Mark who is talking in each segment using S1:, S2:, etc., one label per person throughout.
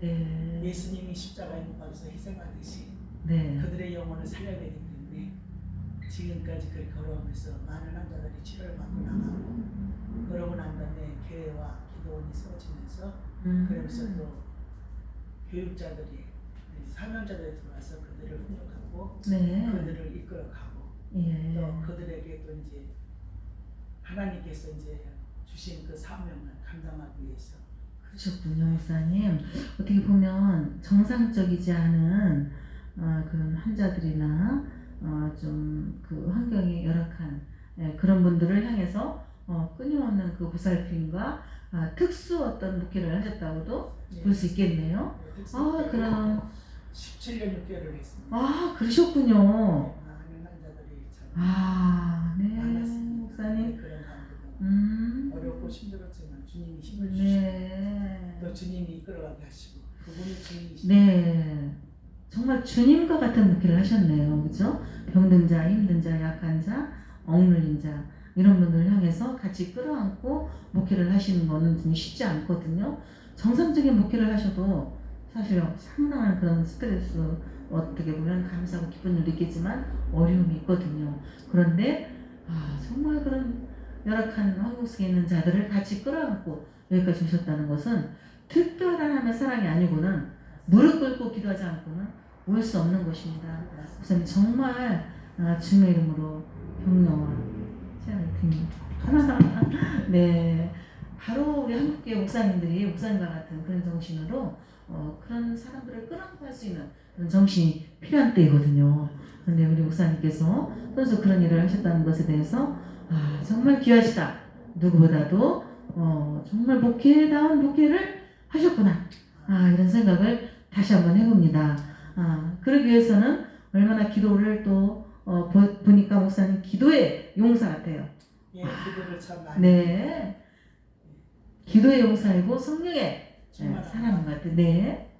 S1: 네.
S2: 예수님이 십자가에 못 박혀서 희생하듯이
S1: 네.
S2: 그들의 영혼을 살려야 되기 때문에 지금까지 그렇게 걸어오면서 많은 환자들이 치료를 받고 나가고 그러고 난 다음에 교회와 기도원이 세워지면서
S1: 음.
S2: 그러면서 또 교육자들이 사명자들이 들어와서 그들을 훈육하고
S1: 네.
S2: 그들을 이끌어가고
S1: 예.
S2: 또 그들에게 또 이제 하나님께서 이제 주신 그 사명을 감당하기 위해서
S1: 그러셨군요, 목사님. 어떻게 보면 정상적이지 않은 어, 그런 환자들이나 어, 좀 그 환경이 열악한 예, 그런 분들을 향해서 어, 끊임없는 그 보살핌과 아, 특수 어떤 목회를 하셨다고도 볼수 있겠네요. 아, 그럼
S2: 17년 6개월을 했습니다.
S1: 아 그러셨군요.
S2: 많은 환자들이 참
S1: 아, 네,
S2: 많았습니다.
S1: 목사님.
S2: 그런 가운데도
S1: 음,
S2: 어렵고 힘들었지만 주님이 힘을 주시고
S1: 네.
S2: 또 주님이 이끌어가게 하시고 그분이 주님이시고
S1: 네. 정말 주님과 같은 목회를 하셨네요. 그죠? 병든 자, 힘든 자, 약한 자, 억눌린 자, 이런 분들을 향해서 같이 끌어안고 목회를 하시는 거는 좀 쉽지 않거든요. 정상적인 목회를 하셔도 사실 상당한 그런 스트레스, 어떻게 보면 감사하고 기쁨을 느끼지만 어려움이 있거든요. 그런데, 아, 정말 그런 열악한 환경 속에 있는 자들을 같이 끌어안고 여기까지 오셨다는 것은 특별한 하나님의 사랑이 아니고는 무릎 꿇고 기도하지 않고는 올 수 없는 것입니다. 목사님 정말 아, 주님의 이름으로 격려와 제안을 드립니다. 네, 바로 우리 한국교회 목사님들이 목사님과 같은 그런 정신으로 어, 그런 사람들을 끌어안고 할 수 있는 그런 정신이 필요한 때이거든요. 그런데 우리 목사님께서 선수 그런 일을 하셨다는 것에 대해서 아, 정말 귀하시다. 누구보다도 어, 정말 목회다운 목회를 하셨구나. 아, 이런 생각을 다시 한번 해봅니다. 아, 그러기 위해서는 얼마나 기도를 또 어, 보, 보니까 목사님 기도의 용사 같아요.
S2: 예, 기도를 참 많이
S1: 네. 기도의 용사이고 성령의 네, 사람 같아. 네.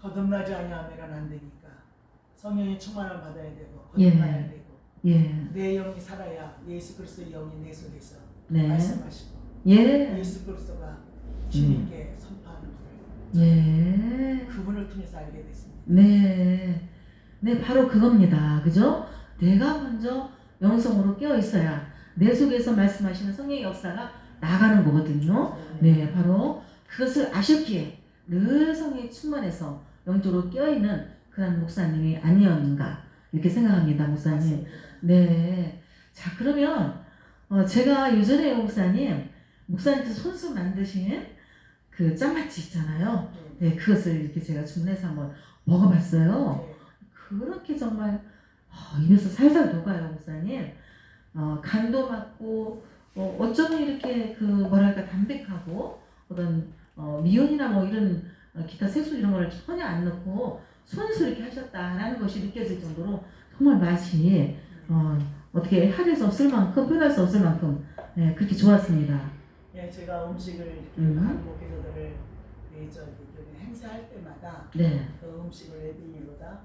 S2: 거듭나지 아니하면 안 되니까 성령의 충만을 받아야 되고
S1: 예.
S2: 거듭나야 되고
S1: 예.
S2: 내 영이 살아야 예수 그리스도의 영이 내 속에서
S1: 네.
S2: 말씀하시고
S1: 예.
S2: 예수 그리스도가 주님께 선포하는 걸
S1: 예.
S2: 그분을 통해서 알게 됐습니다.
S1: 네. 네, 바로 그겁니다. 그죠? 내가 먼저 영성으로 깨어 있어야 내 속에서 말씀하시는 성령의 역사가 나가는 거거든요. 네, 바로 그것을 아셨기에 늘 성령이 충만해서 영적으로 깨어 있는 그런 목사님이 아니었는가 이렇게 생각합니다, 목사님. 네. 자, 그러면 어, 제가 유전의 목사님, 목사님께서 손수 만드신 그 짜마치 있잖아요.
S2: 네.
S1: 네, 그것을 이렇게 제가 주문해서 한번 먹어봤어요.
S2: 네.
S1: 그렇게 정말 어, 입에서 살살 녹아요, 목사님. 어, 간도 맞고 어, 어쩌면 이렇게 그 뭐랄까 담백하고 어떤 어, 미온이나 뭐 이런 어, 기타 색소 이런 걸 전혀 안 넣고 손수 이렇게 하셨다라는 것이 느껴질 정도로 정말 맛이 어, 어떻게 할수 없을 만큼 표현할 수 없을 만큼 네, 그렇게 좋았습니다.
S2: 예, 제가 음식을 이렇게
S1: 음.
S2: 목회자들을 이 저기 행사할 때마다
S1: 네,
S2: 그 음식을 엘빈이로다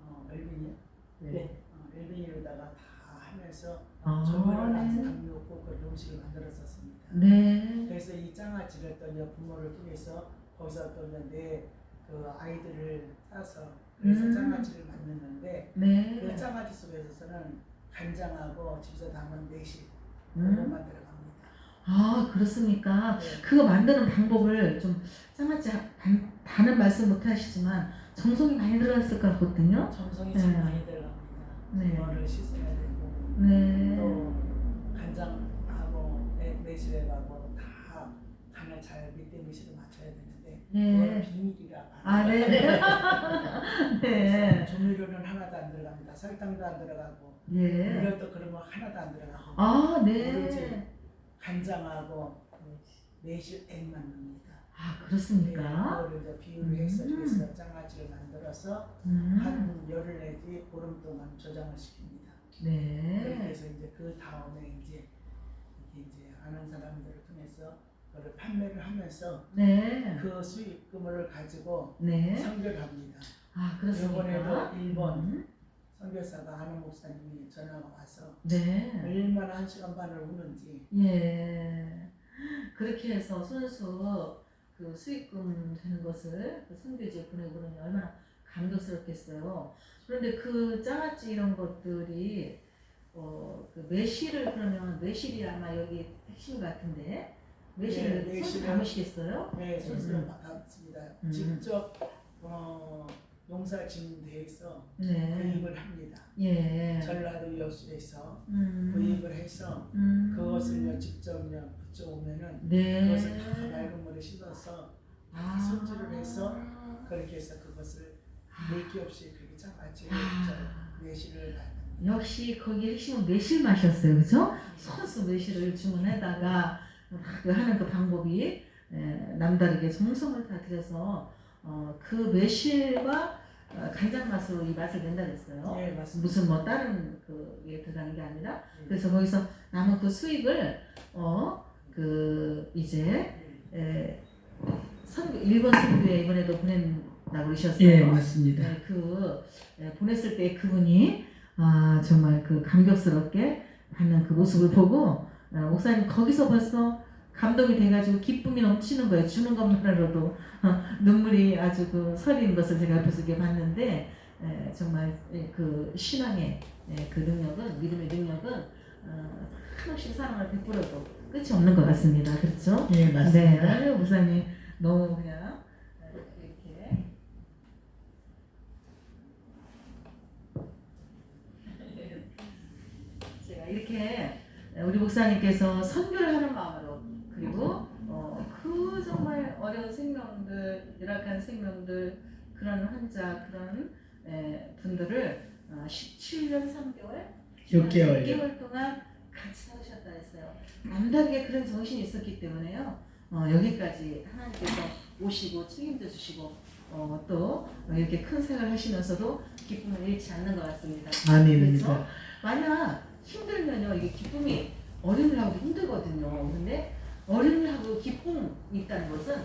S2: 어, 엘빈이
S1: 네.
S2: 어, 다 하면서
S1: 아, 네.
S2: 안 놓고 그 음식을 만들었었습니다.
S1: 네,
S2: 그래서 이 장아찌를 또 부모를 통해서 거기서 또 이제 내 그 아이들을 따서 그래서
S1: 음.
S2: 장아찌를 만드는데 그
S1: 네.
S2: 장아찌 속에서는 간장하고 집에서 담은 매실
S1: 음.
S2: 그것만 들어갑니다.
S1: 아 그렇습니까?
S2: 네.
S1: 그거 만드는 방법을 좀 단- 다는 말씀 못 하시지만 정성이 많이 들어갔을 것 같거든요.
S2: 정성이
S1: 네.
S2: 참 많이 들어갑니다.
S1: 네.
S2: 그거를 씻어야 되고
S1: 네.
S2: 또 간장하고 매- 매실하고 다 간을 잘 밑에 미실을 맞춰야 되는데 그거는
S1: 네.
S2: 비밀이라
S1: 아, 네. 네.
S2: 조미료는 하나도 안 들어갑니다. 설탕도 안 들어가고
S1: 네.
S2: 물엿도 그런 거 하나도 안 들어가고
S1: 아, 네.
S2: 간장하고 매실 액만 넣습니다.
S1: 아,
S2: 네,
S1: 그렇습니까?
S2: 그거를 이제 비율을 해서
S1: 음.
S2: 그래서 장아찌를 만들어서
S1: 음.
S2: 한 열흘 내지 보름 동안 저장을 시킵니다. 그렇게
S1: 네.
S2: 해서 이제 그 다음에 이제 이렇게 이제 아는 사람들을 통해서 그걸 판매를 하면서
S1: 네.
S2: 그 수익금을 가지고
S1: 네.
S2: 선교를 합니다.
S1: 아, 그렇습니까?
S2: 이번에도 일본
S1: 음.
S2: 선교사가 아는 목사님이 전화가 와서
S1: 네.
S2: 얼마나 한 시간 반을 우는지
S1: 예. 그렇게 해서 순수 그그 수익금 되는 것을 그 선교지에 보내고 그러니 얼마나 감격스럽겠어요. 그런데 그 장아찌 이런 것들이 어, 그 매실을 그러면 매실이 아마 여기 핵심 같은데 매실을
S2: 네,
S1: 손 담으시겠어요?
S2: 네, 손수를
S1: 음.
S2: 맡았습니다.
S1: 음.
S2: 직접 어, 농사 짓는 데에서
S1: 네.
S2: 구입을 합니다.
S1: 예.
S2: 전라도 여수에서
S1: 음.
S2: 구입을 해서
S1: 음.
S2: 그것을 직접 그냥 붙여오면은
S1: 네.
S2: 그것을 다 맑은 물에 씻어서
S1: 아.
S2: 손질을 해서 그렇게 해서 그것을 물기 없이 그렇게 장아찌
S1: 아.
S2: 매실을 만듭니다.
S1: 역시 거기 핵심은 매실 맛이었어요, 그죠? 선수 매실을 주문해다가 그 하는 그 방법이 에, 남다르게 정성을 다 들여서 어, 그 매실과 어, 간장 맛으로 이 맛을 낸다 그랬어요.
S2: 예, 맞습니다.
S1: 무슨 뭐 다른 그게 들어가는 게 아니라
S2: 예.
S1: 그래서 거기서 남은 그 수익을 어 그 이제
S2: 예.
S1: 에, 선 일본 선교에 이번에도 보낸다고 그러셨어요.
S2: 예, 맞습니다.
S1: 네, 그 예, 보냈을 때 그분이 아 정말 그 감격스럽게 받는 그 모습을 보고 아, 목사님 거기서 벌써 감동이 돼가지고 기쁨이 넘치는 거예요. 주는 것만으로도 어, 눈물이 아주 그 서리는 것을 제가 옆에서 이렇게 봤는데 에, 정말 예, 그 신앙의 예, 그 능력은 믿음의 능력은 어, 한없이 사랑을 베풀어도 끝이 없는 것 같습니다. 그렇죠?
S2: 예,
S1: 네,
S2: 맞습니다.
S1: 아유, 목사님 너무 그냥 이렇게 제가 이렇게 우리 목사님께서 선교를 하는 마음으로 그리고 어, 그 정말 어려운 생명들, 열악한 생명들 그런 환자 그런 에, 분들을 어, 17년 3개월
S2: 6개월.
S1: 6개월 동안 같이 살으셨다 했어요. 남다르게 그런 정신이 있었기 때문에요. 어, 여기까지 하나님께서 오시고 책임져 주시고 어, 또 이렇게 큰 생활 하시면서도 기쁨을 잃지 않는 것 같습니다.
S2: 아멘입니다.
S1: 만약 힘들면요 이게 기쁨이 어른을 하고 힘들거든요. 근데 어른을 하고 기쁨이 있다는 것은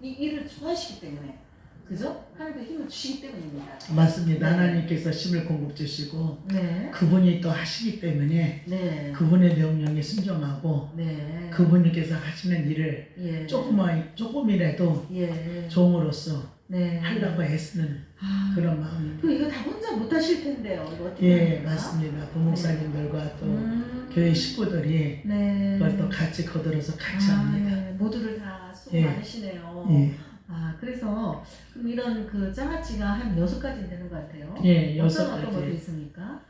S1: 이 일을 좋아하시기 때문에 그죠? 하나님께 힘을 주시기 때문입니다.
S2: 맞습니다.
S1: 네.
S2: 하나님께서 힘을 공급 주시고
S1: 네,
S2: 그분이 또 하시기 때문에
S1: 네,
S2: 그분의 명령에 순종하고
S1: 네.
S2: 그분께서 하시는 일을
S1: 예,
S2: 조금만 조금이라도
S1: 예,
S2: 종으로서
S1: 네.
S2: 하려고 애쓰는
S1: 아,
S2: 그런 마음입니다.
S1: 또 이거 다 혼자 못 하실 텐데요. 이거 어떻게
S2: 예,
S1: 합니까?
S2: 맞습니다. 부목사님들과 또
S1: 음,
S2: 교회 식구들이
S1: 네.
S2: 그걸 또 같이 거들어서 같이
S1: 아,
S2: 합니다.
S1: 네. 모두를 다 수고
S2: 예.
S1: 많으시네요.
S2: 예,
S1: 아, 그래서 그럼 이런 그 장아찌가 한 여섯 가지 되는 것 같아요.
S2: 예, 여섯
S1: 어떤 어떤 것도
S2: 가지.
S1: 있습니까?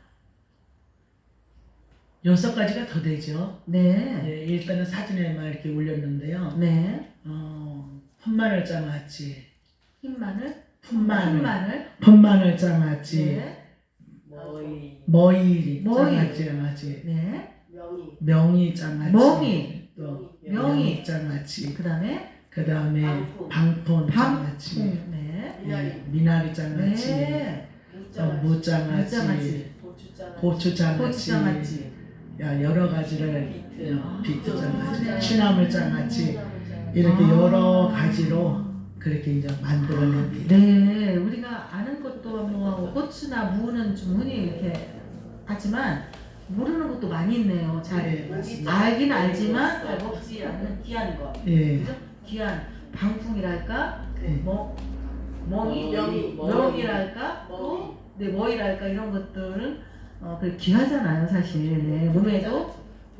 S2: 여섯 가지가 더 되죠.
S1: 네.
S2: 예, 일단은 사진에만 이렇게 올렸는데요.
S1: 네.
S2: 어, 풋마늘 장아찌,
S1: 흰 마늘,
S2: 풋마늘,
S1: 흰 마늘,
S2: 풋마늘 장아찌,
S1: 네.
S3: 머이
S2: 머이
S1: 머이.
S2: 장아찌 장아찌,
S1: 네.
S3: 명이
S2: 명이 장아찌,
S1: 멍이.
S2: 또
S1: 명이.
S2: 장아찌,
S1: 그다음에
S2: 그 다음에
S3: 방풍.
S2: 방폰. 장아찌,
S1: 네.
S3: 미나리
S2: 예, 미나리 장아찌,
S1: 네.
S2: 또
S3: 무장아찌. 고추장아찌
S2: 고추 장아찌,
S1: 고추 장아찌.
S2: 야 여러 가지를
S3: 비트.
S2: 어, 비트
S1: 아,
S2: 장아찌,
S1: 네.
S2: 취나물 장아찌. 이렇게
S1: 아.
S2: 여러 가지로 그렇게 이제 만들어냅니다.
S1: 네, 우리가 아는 것도 뭐 꽃이나 무는 좀 흔히 이렇게 하지만 모르는 것도 많이 있네요. 잘
S2: 예, 맞습니다.
S1: 알긴 알지만 잘 먹지 않는 귀한 거.
S2: 예,
S1: 그죠? 귀한 방풍이랄까,
S2: 예.
S1: 뭐 멍이,
S3: 명이, 머이.
S1: 명이랄까. 또 네, 뭐이랄까 이런 것들은 어, 그 귀하잖아요, 사실. 네, 몸에도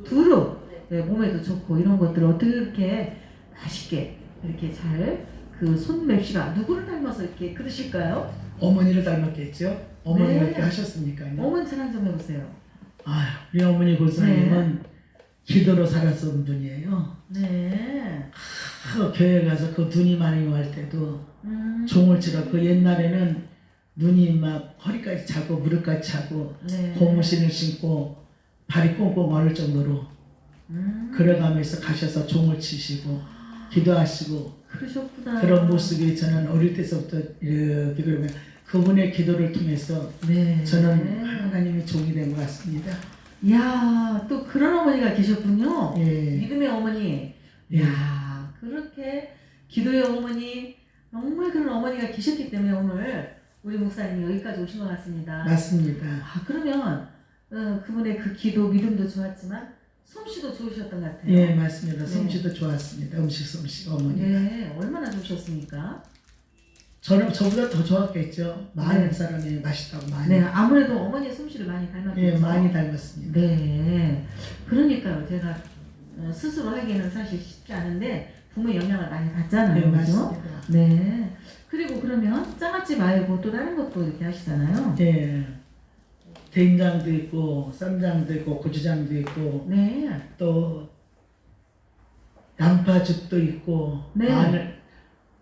S1: 두루, 네, 몸에도 좋고 이런 것들을 어떻게 이렇게 맛있게 이렇게 잘 그 손맵시가 누구를 닮아서 이렇게 그러실까요?
S2: 어머니를 닮았겠죠? 어머니가
S1: 네.
S2: 이렇게 하셨으니까요.
S1: 어머니 자랑 좀 해보세요.
S2: 아, 우리 어머니 골사님은
S1: 네.
S2: 기도로 살았던 분이에요.
S1: 네.
S2: 그 교회 가서 그 눈이 많이 올 때도
S1: 음.
S2: 종을 치러 그 옛날에는 눈이 막 허리까지 차고 무릎까지 차고
S1: 네.
S2: 고무신을 신고 발이 꽁꽁 얼을 정도로
S1: 음.
S2: 걸어가면서 가셔서 종을 치시고 기도하시고
S1: 그러셨구나.
S2: 그런 모습이 저는 어릴 때서부터 이렇게 그러면 그분의 기도를 통해서
S1: 네.
S2: 저는 하나님의 종이 된 것 같습니다.
S1: 이야, 또 그런 어머니가 계셨군요.
S2: 예,
S1: 믿음의 어머니.
S2: 예,
S1: 이야, 그렇게 기도의 어머니, 정말 그런 어머니가 계셨기 때문에 오늘 우리 목사님이 여기까지 오신 것 같습니다.
S2: 맞습니다.
S1: 아, 그러면 어, 그분의 그 기도, 믿음도 좋았지만 솜씨도 좋으셨던 것 같아요.
S2: 예, 맞습니다.
S1: 네.
S2: 솜씨도 좋았습니다. 음식 솜씨 어머니.
S1: 네, 얼마나 좋으셨습니까?
S2: 저는 저보다 더 좋았겠죠. 많은
S1: 네.
S2: 사람이 맛있다고 많이.
S1: 네, 아무래도 어머니의 솜씨를 많이 닮았겠죠.
S2: 예, 많이 닮았습니다.
S1: 네, 그러니까요. 제가 어, 스스로 하기는 사실 쉽지 않은데 부모의 영향을 많이 받잖아요.
S2: 네,
S1: 그죠?
S2: 맞습니다.
S1: 네. 그리고 그러면 장아찌 말고 또 다른 것도 이렇게 하시잖아요.
S2: 예. 된장도 있고 쌈장도 있고 고추장도 있고
S1: 네.
S2: 또 양파즙도 있고
S1: 네.
S2: 마늘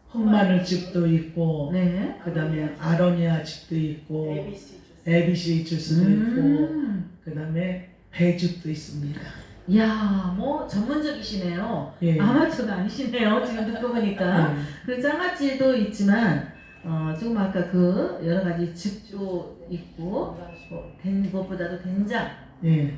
S2: 흑마늘즙도 있고
S1: 네.
S2: 그다음에 아로니아 즙도 있고
S4: ABC 주스.
S2: ABC 주스도 있고
S1: 음.
S2: 그다음에 배즙도 있습니다.
S1: 이야, 뭐 전문적이시네요.
S2: 예.
S1: 아마추어가 아니시네요. 지금 듣고 보니까.
S2: 예.
S1: 그 장아찌도 있지만 어, 조금 아까 그 여러 가지 즙도 있고 뭐, 된 것보다도 된장,
S2: 예.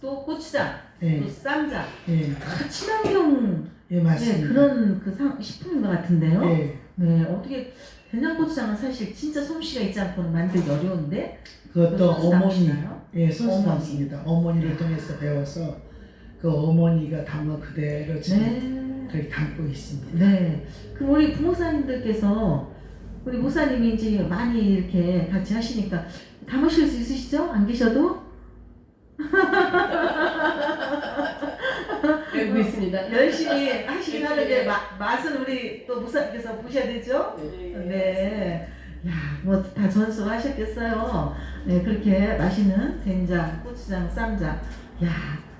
S1: 또 고추장,
S2: 예.
S1: 또 쌈장,
S2: 예.
S1: 그 친환경
S2: 예,
S1: 네,
S2: 맞습니다.
S1: 그런 그 상, 식품인 것 같은데요.
S2: 예.
S1: 네, 어떻게 된장 고추장은 사실 진짜 솜씨가 있지 않고는 만들기 어려운데
S2: 그것도
S1: 소스
S2: 어머니
S1: 담으시나요?
S2: 예, 소스
S1: 어머니.
S2: 담습니다. 어머니를 통해서 배워서 그 어머니가 담은 그대로 지금
S1: 네.
S2: 그렇게 담고 있습니다.
S1: 네. 그럼 우리 부목사님들께서 우리 목사님이 이제 많이 이렇게 같이 하시니까 담으실 수 있으시죠? 안 계셔도?
S5: 알고 있습니다.
S1: 열심히 하시긴 하는데 마, 맛은 우리 또 목사님께서 보셔야 되죠? 네. 야, 뭐 다 전수하셨겠어요. 네, 그렇게 맛있는 된장, 고추장, 쌈장. 야,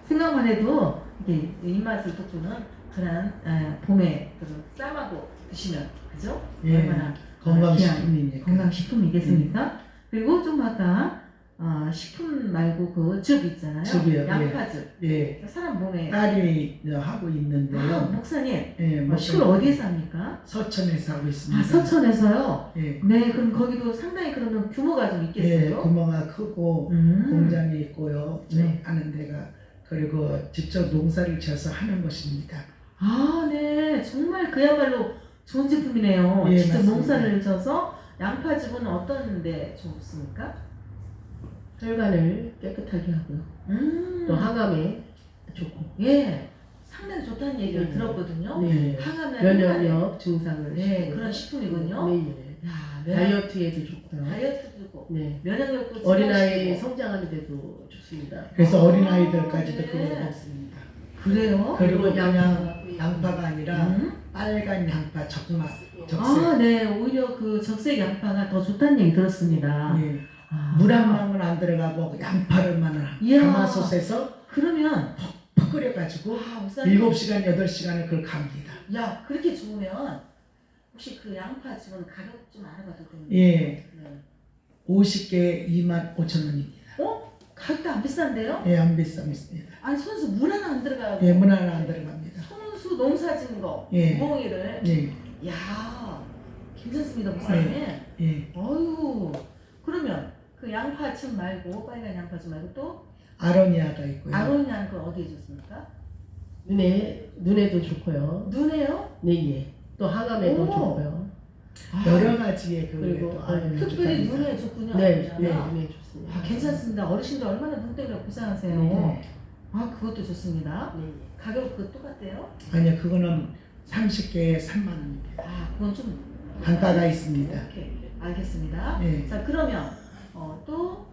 S1: 생각만 해도 이게 입맛을 돋구는 그런 에, 봄에 그 쌈하고 드시면 그죠?
S2: 예.
S1: 얼마나
S2: 건강식품이니까.
S1: 건강식품이겠습니까? 그리고 좀 아까 어, 식품 말고 그 즙 있잖아요.
S2: 즙이요,
S1: 양파즙.
S2: 예.
S1: 사람 몸에
S2: 딸이 하고
S1: 아,
S2: 있는데요.
S1: 목사님
S2: 예,
S1: 어,
S2: 뭐
S1: 식을 어디에서 합니까?
S2: 서천에서 하고 있습니다.
S1: 아 서천에서요.
S2: 예.
S1: 네, 그럼 거기도 상당히 그러면 규모가 좀
S2: 예,
S1: 있겠어요.
S2: 구멍가 크고
S1: 음.
S2: 공장이 있고요. 저
S1: 네.
S2: 하는 데가 그리고 직접 농사를 지어서 하는 것입니다.
S1: 아, 네, 정말 그야말로 좋은 제품이네요.
S2: 예,
S1: 직접
S2: 맞습니다.
S1: 농사를 져서 양파 즙은 어떤 데 좋습니까?
S5: 혈관을 깨끗하게 하고요.
S1: 음,
S5: 또 항암에 좋고
S1: 예, 상당히 좋다는 얘기를
S5: 네.
S1: 들었거든요.
S5: 네.
S1: 항암에
S5: 면역력 증상을
S1: 네. 그런 식품이군요.
S5: 네, 네.
S1: 야, 면역,
S5: 다이어트에도 좋고요.
S1: 다이어트도 좋고
S5: 네.
S1: 면역력도
S5: 어린아이
S1: 증가시키고.
S5: 성장하는 데도 좋습니다.
S2: 그래서
S1: 아,
S2: 어린 아이들까지도
S1: 네.
S2: 그걸 먹습니다.
S1: 그래요?
S2: 그리고
S5: 그리고 양파가
S2: 아니라
S1: 음?
S2: 빨간 양파 적마 적색.
S1: 아, 네, 오히려 그 적색 양파가 더 좋다는 얘기 들었습니다.
S2: 예.
S1: 아.
S2: 물한 방울 안 들어가고 양파를만
S1: 이야.
S2: 가마솥에서
S1: 그러면
S2: 푹 끓여가지고
S1: 아, 목사님
S2: 7시간, 8시간을 그걸 갑니다.
S1: 야 그렇게 좋으면 혹시 그 양파 지금 가격 좀 알아봐도 됩니까?
S2: 예.
S1: 네.
S2: 50개에 2만 5천 원입니다.
S1: 가격도 안 비싼데요?
S2: 예, 안 비쌉니다.
S1: 아니 손수 물 하나 안 들어가고
S2: 예, 문 하나 안 들어갑
S1: 농사 짓는 거
S2: 예.
S1: 멍이를
S2: 예,
S1: 야 괜찮습니다 목사님
S2: 예.
S1: 어유 그러면 그 양파 즙 말고 빨간 양파 즙 말고 또
S2: 아로니아가 있고요.
S1: 아로니아는 그 어디에 좋습니까?
S5: 눈에 눈에도 좋고요.
S1: 눈에요?
S5: 네, 예. 또 항암에도
S1: 오.
S5: 좋고요.
S1: 아,
S2: 여러 가지의 그
S5: 그리고,
S2: 또 아로니아
S1: 특별히
S2: 좋답니다.
S1: 눈에 좋군요
S5: 네,
S1: 아로니아가.
S5: 네, 눈에 좋습니다.
S1: 아 괜찮습니다 어르신들 얼마나 눈 때문에 고생하세요
S2: 네.
S1: 아 그것도 좋습니다
S5: 네, 예.
S1: 가격 그 똑같대요?
S2: 아니요, 그거는 30개에 3만 원입니다.
S1: 아 그건 좀
S2: 단가가 있습니다.
S1: 오케이 알겠습니다
S2: 예.
S1: 자 그러면 어, 또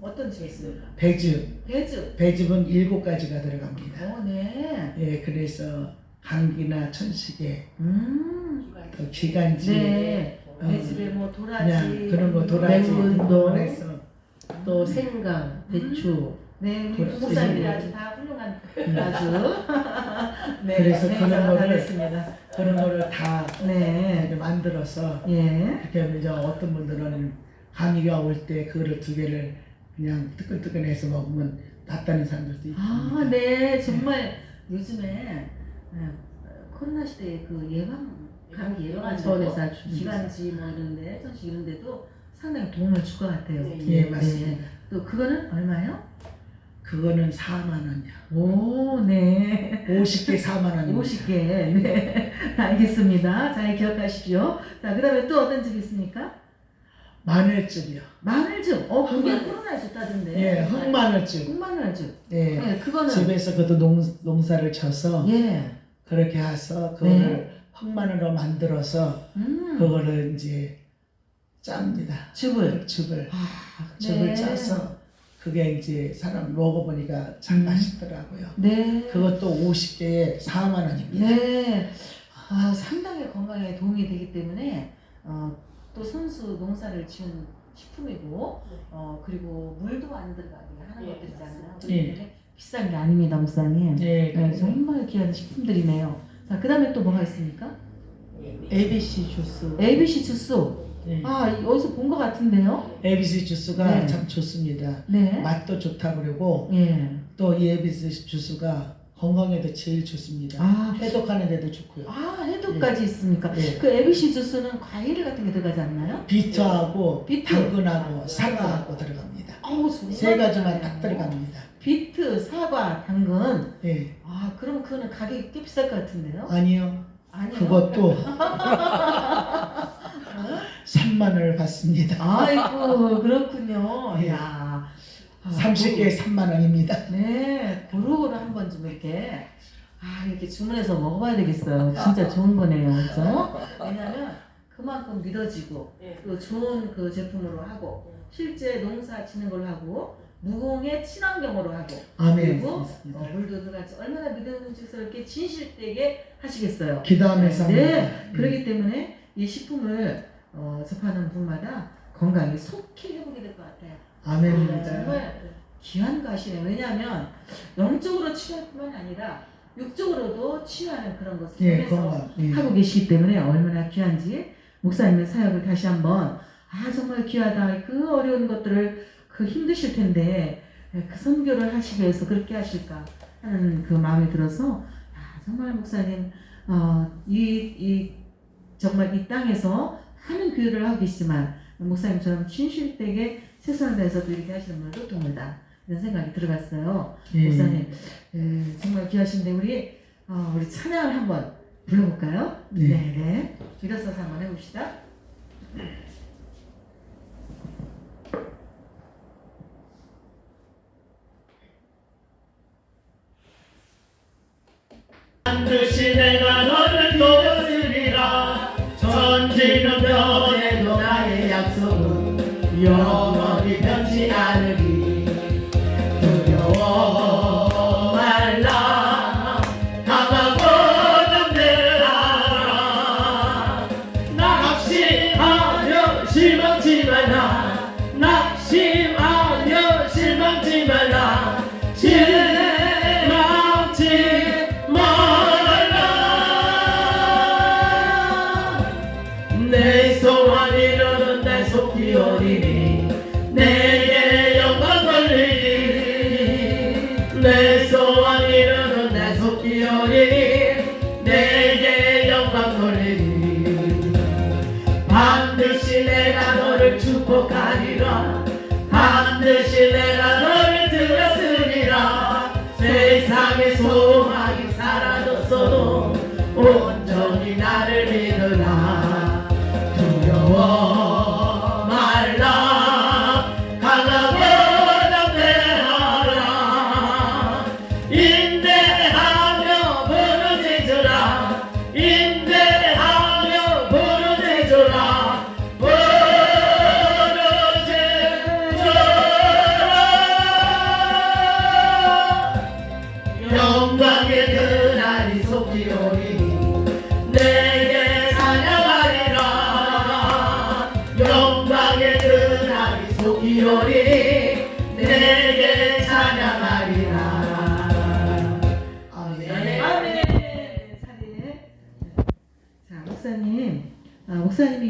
S1: 어떤 즙이 있습니까?
S2: 배즙,
S1: 배즙
S2: 배즙은 7가지가 들어갑니다.
S1: 어 네
S2: 예, 그래서 감기나 천식에
S1: 음.
S2: 또 기관지
S1: 네
S2: 어,
S1: 배즙에 뭐 도라지
S2: 그냥 그런 거 도라지
S5: 맹문도
S2: 그런 거 해서
S5: 또 생강, 배추,
S1: 네 우리
S2: 도라지.
S1: 부목사님들이 아주 다 훌륭한 아주 네,
S2: 그래서
S1: 네,
S2: 그런
S1: 잘
S2: 거를
S1: 알겠습니다
S2: 그런 거를 다
S1: 네
S2: 이렇게 만들어서
S1: 예.
S2: 이렇게 하면 이제 어떤 분들은 감기가 올 때 그거를 두 개를 그냥 뜨끈뜨끈해서 먹으면 낫다는 사람들도 있고
S1: 아, 네, 정말 요즘에 네, 코로나 시대에 그 예방 감기 예방하는
S5: 좋습니다.
S1: 기관지 뭐 이런데 이런데도 상당히 도움을 줄 것 같아요.
S5: 네,
S2: 예 맞습니다.
S1: 또 그거는 얼마요?
S2: 그거는 4만 원이야.
S1: 오, 네.
S2: 50개 4만 원입니다.
S1: 50개. 네. 알겠습니다. 잘 기억하십시오. 자, 그 다음에 또 어떤 집 있습니까?
S2: 마늘즙이요.
S1: 마늘즙. 어 그게
S2: 흑마늘.
S1: 코로나에 좋다던데.
S2: 예, 흑마늘즙.
S1: 흑마늘즙.
S2: 예.
S1: 네, 그거는
S2: 집에서 그것도 농, 농사를 쳐서
S1: 예.
S2: 그렇게 해서 그거를 흑마늘로 만들어서
S1: 음.
S2: 그거를 이제 짭니다.
S1: 즙을.
S2: 즙을
S1: 아,
S2: 즙을
S1: 네.
S2: 짜서 그게 이제 사람 먹어보니까 참
S1: 음.
S2: 맛있더라고요.
S1: 네.
S2: 그것도 50개에 4만 원입니다.
S1: 네. 아, 상당히 건강에 도움이 되기 때문에 어, 또 선수 농사를 지은 식품이고 어, 그리고 물도 안 들어가게 하는
S5: 예,
S1: 것들이잖아요.
S2: 예.
S1: 그렇기 때문에 비싼 게 아닙니다, 목사님.
S2: 네,
S1: 네, 정말 귀한 식품들이네요. 자, 그 다음에 또 뭐가 있습니까?
S5: ABC 주스.
S1: ABC 주스.
S2: 네.
S1: 아, 어디서 본 것 같은데요?
S2: ABC 주스가
S1: 네.
S2: 참 좋습니다.
S1: 네.
S2: 맛도 좋다 그러고
S1: 예.
S2: 또이 ABC 주스가 건강에도 제일 좋습니다.
S1: 아,
S2: 해독하는 데도 좋고요.
S1: 아, 해독까지 있습니까?
S2: 네.
S1: 그 ABC 주스는 과일 같은 게 들어가지 않나요?
S2: 비트하고
S1: 비트.
S2: 당근하고 사과하고 들어갑니다.
S1: 어우, 정말
S2: 세 가지만 딱. 들어갑니다.
S1: 비트, 사과, 당근.
S2: 예.
S1: 아, 그럼 그거는 가격이 꽤 비쌀 것 같은데요?
S2: 아니요.
S1: 아니요.
S2: 그것도
S1: 어?
S2: 3만 원을 받습니다.
S1: 아이고, 그렇군요.
S2: 예.
S1: 야. 아,
S2: 30개에 3만 원입니다.
S1: 네, 고루고루 한 번 좀 이렇게 아 이렇게 주문해서 먹어봐야 되겠어요. 진짜 좋은 거네요, 그렇죠? 왜냐하면 그만큼 믿어지고
S5: 예.
S1: 또 좋은 그 제품으로 하고 실제 농사 짓는 걸로 하고 무공의 친환경으로 하고
S2: 아멘.
S1: 그리고 어,
S2: 맞습니다.
S1: 물도 들어가지 얼마나 믿음직스럽게 이렇게 진실되게 하시겠어요.
S2: 기도하면서
S1: 네,
S2: 합니다.
S1: 그렇기 때문에 이 식품을 어, 접하는 분마다 건강에 속히 회복이 될 것 같아요.
S2: 아멘입니다.
S1: 정말 귀한 것이네요. 왜냐하면 영적으로 치유할 뿐만 아니라 육적으로도 치유하는 그런 것을
S2: 예,
S1: 통해서
S2: 건강. 예.
S1: 하고 계시기 때문에 얼마나 귀한지 목사님의 사역을 다시 한번 아 정말 귀하다. 그 어려운 것들을 그 힘드실 텐데 그 선교를 하시기 위해서 그렇게 하실까 하는 그 마음이 들어서 아, 정말 목사님 어, 이, 이 정말 이 땅에서 하는 교회를 하고 계시지만 목사님처럼 진실되게 최선을 다해서도 이렇게 하시는 분들도 드물다 이런 생각이 들어갔어요.
S2: 예.
S1: 목사님 예, 정말 귀하신데 우리 어, 우리 찬양을 한번 불러볼까요?
S2: 네.
S1: 네. 일어서서 한번 해봅시다.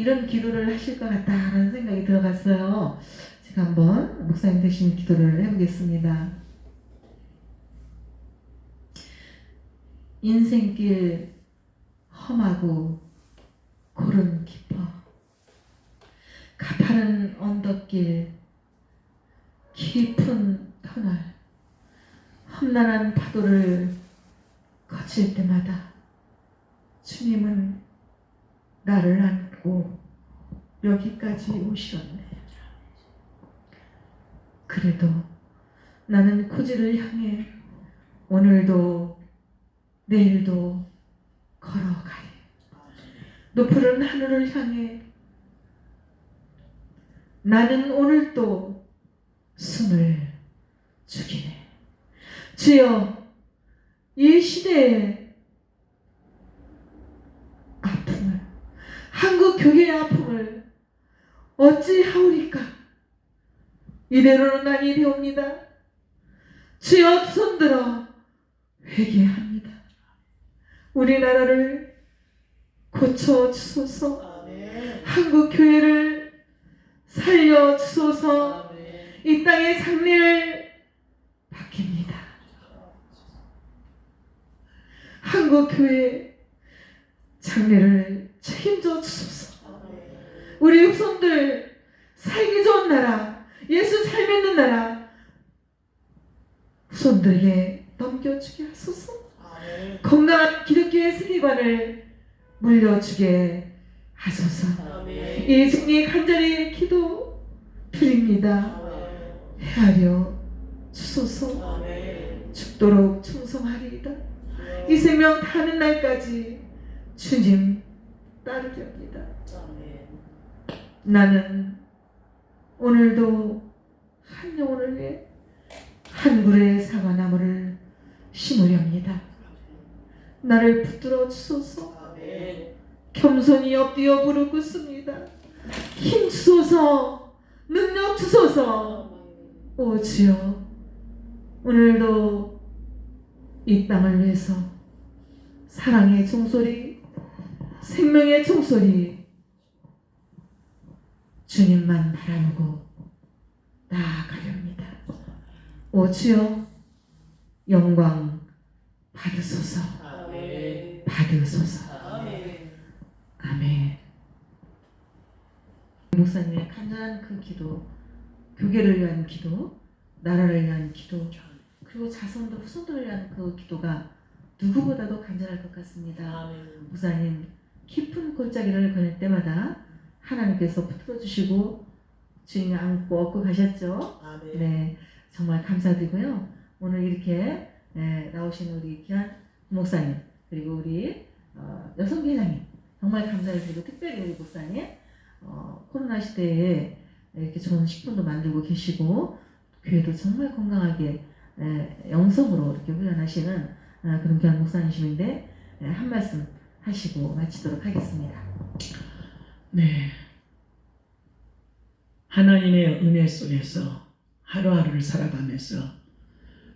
S2: 이
S1: 이런 기도를 하실 것 같다라는 생각이 들어갔어요. 제가 한번 목사님 대신 기도를 해보겠습니다. 인생길 험하고 골은 깊어 가파른 언덕길 깊은 터널 험난한 파도를 거칠 때마다 주님은 나를 안 고 여기까지 오셨네. 그래도 나는 고지를 향해 오늘도 내일도 걸어가리. 높은 하늘을 향해 나는 오늘도 숨을 죽이네. 주여, 이 시대의 아픔을, 한국 교회의 아픔을 어찌 하오리까? 이대로는 아니 되옵니다. 주여 손들어 회개합니다. 우리나라를 고쳐 주소서.
S5: 아멘.
S1: 한국 교회를 살려 주소서.
S5: 아멘.
S1: 이 땅의 장례를 바뀝니다. 한국 교회 장례를 책임져 주소서. 우리 후손들 살기 좋은 나라, 예수 잘 믿는 나라 후손들에게 넘겨주게 하소서. 건강한 기독교의 세계관을 물려주게 하소서.
S5: 아멘.
S1: 이 중에 간절히 기도 드립니다. 헤아려 주소서. 죽도록 충성하리이다. 이 생명 타는 날까지 주님 따르게 합니다.
S5: 아멘.
S1: 나는 오늘도 한 영혼을 위해 한 그루의 사과나무를 심으렵니다. 나를 붙들어 주소서. 겸손히 엎드려 무릎 꿇습니다. 힘 주소서. 능력 주소서. 오 주여 오늘도 이 땅을 위해서 사랑의 종소리 생명의 종소리 주님만 바라보고 나아가렵니다 오 주여 영광 받으소서
S5: 아멘.
S1: 받으소서
S5: 아멘.
S1: 아멘 목사님의 간절한 그 기도 교계를 위한 기도 나라를 위한 기도 그리고 자손들 후손들을 위한 그 기도가 누구보다도 간절할 것 같습니다.
S5: 아멘.
S1: 목사님 깊은 골짜기를 걸을 때마다 하나님께서 붙들어 주시고 주님이 안고 업고 가셨죠.
S5: 아멘.
S1: 네, 정말 감사드리고요. 오늘 이렇게 네, 나오신 우리 귀한 목사님 그리고 우리 어, 여성 회장님 정말 감사드리고 특별히 우리 목사님 어, 코로나 시대에 이렇게 좋은 식품도 만들고 계시고 교회도 정말 건강하게 에, 영성으로 이렇게 훈련하시는 아, 그런 귀한 목사님이신데 에, 한 말씀 하시고 마치도록 하겠습니다.
S2: 네. 하나님의 은혜 속에서 하루하루를 살아가면서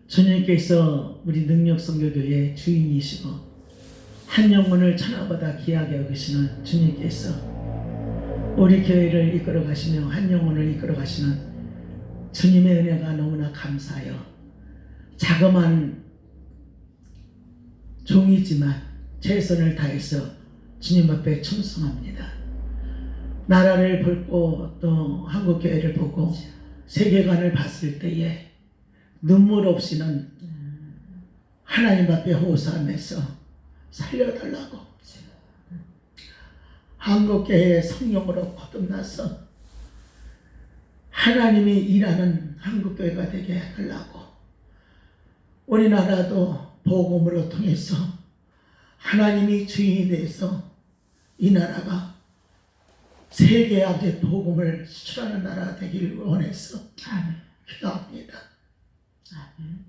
S2: 주님께서 우리 능력 성교교의 주인이시고 한 영혼을 천하보다 귀하게 여기시는 주님께서 우리 교회를 이끌어 가시며 한 영혼을 이끌어 가시는 주님의 은혜가 너무나 감사하여 자그만 종이지만 최선을 다해서 주님 앞에 충성합니다. 나라를 보고 또 한국 교회를 보고 세계관을 봤을 때에 눈물 없이는 하나님 앞에 호소하면서 살려달라고 한국 교회의 성령으로 거듭나서 하나님이 일하는 한국 교회가 되게 하려고 우리나라도 복음으로 통해서 하나님이 주인이 돼서 이 나라가 세계하게 복음을 수출하는 나라가 되길 원해서
S1: 아멘.
S2: 기도합니다.
S1: 아멘.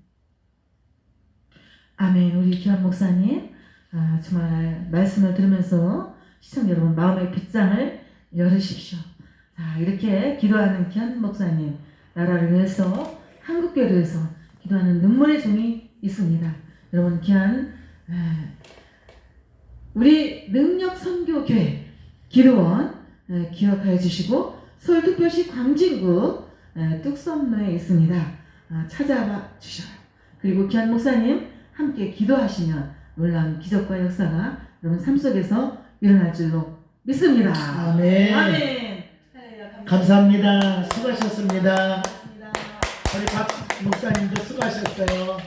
S1: 아멘. 우리 귀한 목사님, 아, 정말 말씀을 들으면서 시청자 여러분 마음의 빗장을 열으십시오. 자, 이렇게 기도하는 귀한 목사님, 나라를 위해서 한국 교회를 위해서 기도하는 눈물의 종이 있습니다. 여러분 귀한 에, 우리 능력 선교 교회 기도원 에, 기억하여 주시고 서울특별시 광진구 에, 뚝섬로에 있습니다. 아, 찾아봐 주셔요. 그리고 귀한 목사님 함께 기도하시면 놀라운 기적과 역사가 여러분 삶 속에서 일어날 줄로 믿습니다.
S2: 아멘.
S1: 아멘.
S2: 감사합니다. 수고하셨습니다.
S1: 감사합니다.
S2: 우리 박 목사님도 수고하셨어요.